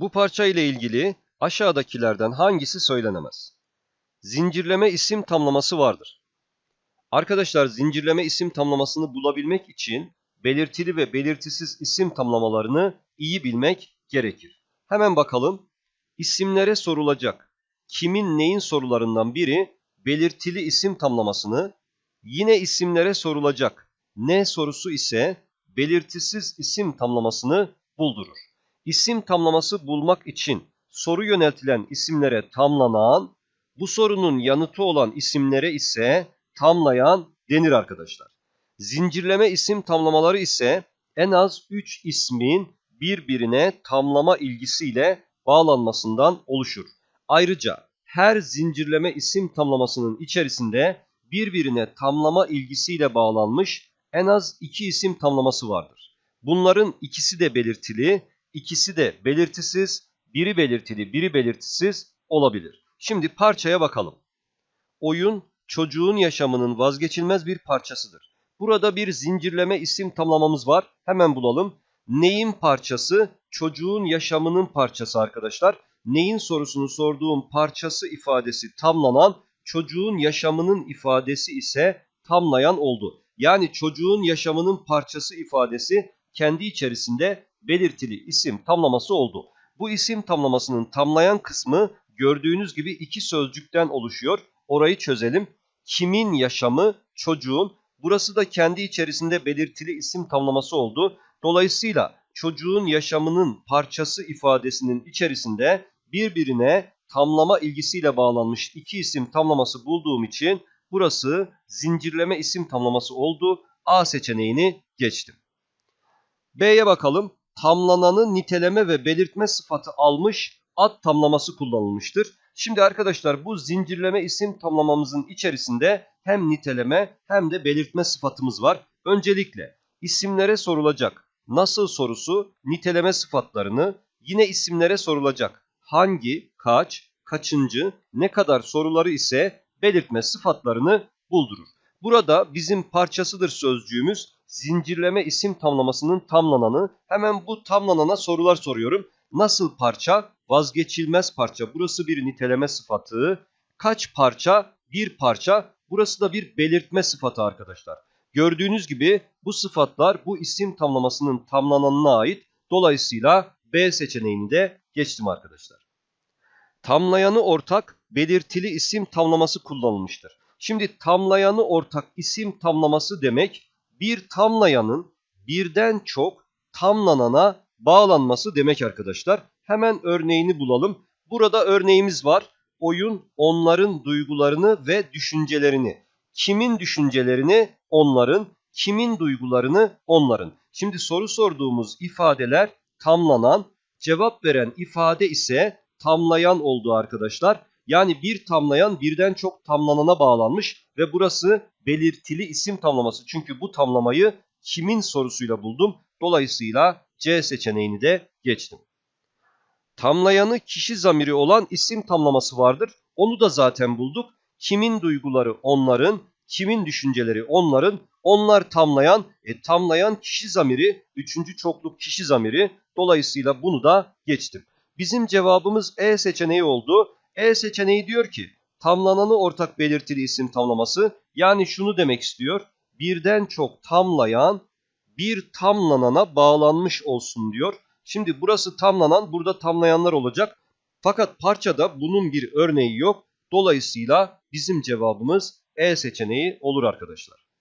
Bu parça ile ilgili aşağıdakilerden hangisi söylenemez? Zincirleme isim tamlaması vardır. Arkadaşlar zincirleme isim tamlamasını bulabilmek için belirtili ve belirtisiz isim tamlamalarını iyi bilmek gerekir. Hemen bakalım. İsimlere sorulacak. Kimin neyin sorularından biri belirtili isim tamlamasını, yine isimlere sorulacak. Ne sorusu ise belirtisiz isim tamlamasını buldurur. İsim tamlaması bulmak için soru yöneltilen isimlere tamlanan, bu sorunun yanıtı olan isimlere ise tamlayan denir arkadaşlar. Zincirleme isim tamlamaları ise en az 3 ismin birbirine tamlama ilgisiyle bağlanmasından oluşur. Ayrıca her zincirleme isim tamlamasının içerisinde birbirine tamlama ilgisiyle bağlanmış en az 2 isim tamlaması vardır. Bunların ikisi de belirtili, ikisi de belirtisiz, biri belirtili, biri belirtisiz olabilir. Şimdi parçaya bakalım. Oyun çocuğun yaşamının vazgeçilmez bir parçasıdır. Burada bir zincirleme isim tamlamamız var. Hemen bulalım. Neyin parçası? Çocuğun yaşamının parçası arkadaşlar. Neyin sorusunu sorduğum parçası ifadesi tamlanan, çocuğun yaşamının ifadesi ise tamlayan oldu. Yani çocuğun yaşamının parçası ifadesi kendi içerisinde belirtili isim tamlaması oldu. Bu isim tamlamasının tamlayan kısmı gördüğünüz gibi iki sözcükten oluşuyor. Orayı çözelim. Kimin yaşamı? Çocuğun. Burası da kendi içerisinde belirtili isim tamlaması oldu. Dolayısıyla çocuğun yaşamının parçası ifadesinin içerisinde birbirine tamlama ilgisiyle bağlanmış iki isim tamlaması bulduğum için burası zincirleme isim tamlaması oldu. A seçeneğini geçtim. B'ye bakalım. Tamlananı niteleme ve belirtme sıfatı almış ad tamlaması kullanılmıştır. Şimdi arkadaşlar bu zincirleme isim tamlamamızın içerisinde hem niteleme hem de belirtme sıfatımız var. Öncelikle isimlere sorulacak nasıl sorusu niteleme sıfatlarını yine isimlere sorulacak hangi, kaç, kaçıncı, ne kadar soruları ise belirtme sıfatlarını buldurur. Burada bizim parçasıdır sözcüğümüz zincirleme isim tamlamasının tamlananı. Hemen bu tamlanana sorular soruyorum. Nasıl parça? Vazgeçilmez parça. Burası bir niteleme sıfatı. Kaç parça? Bir parça. Burası da bir belirtme sıfatı arkadaşlar. Gördüğünüz gibi bu sıfatlar bu isim tamlamasının tamlananına ait. Dolayısıyla B seçeneğini de geçtim arkadaşlar. Tamlayanı ortak belirtili isim tamlaması kullanılmıştır. Şimdi tamlayanı ortak isim tamlaması demek bir tamlayanın birden çok tamlanana bağlanması demek arkadaşlar. Hemen örneğini bulalım. Burada örneğimiz var. Oyun onların duygularını ve düşüncelerini. Kimin düşüncelerini? Onların. Kimin duygularını? Onların. Şimdi soru sorduğumuz ifadeler tamlanan, cevap veren ifade ise tamlayan oldu arkadaşlar. Yani bir tamlayan birden çok tamlanana bağlanmış ve burası belirtili isim tamlaması. Çünkü bu tamlamayı kimin sorusuyla buldum. Dolayısıyla C seçeneğini de geçtim. Tamlayanı kişi zamiri olan isim tamlaması vardır. Onu da zaten bulduk. Kimin duyguları onların, kimin düşünceleri onların, onlar tamlayan, e, tamlayan kişi zamiri, üçüncü çokluk kişi zamiri. Dolayısıyla bunu da geçtim. Bizim cevabımız E seçeneği oldu. E seçeneği diyor ki tamlananı ortak belirtili isim tamlaması yani şunu demek istiyor. Birden çok tamlayan bir tamlanana bağlanmış olsun diyor. Şimdi burası tamlanan burada tamlayanlar olacak. Fakat parçada bunun bir örneği yok. Dolayısıyla bizim cevabımız E seçeneği olur arkadaşlar.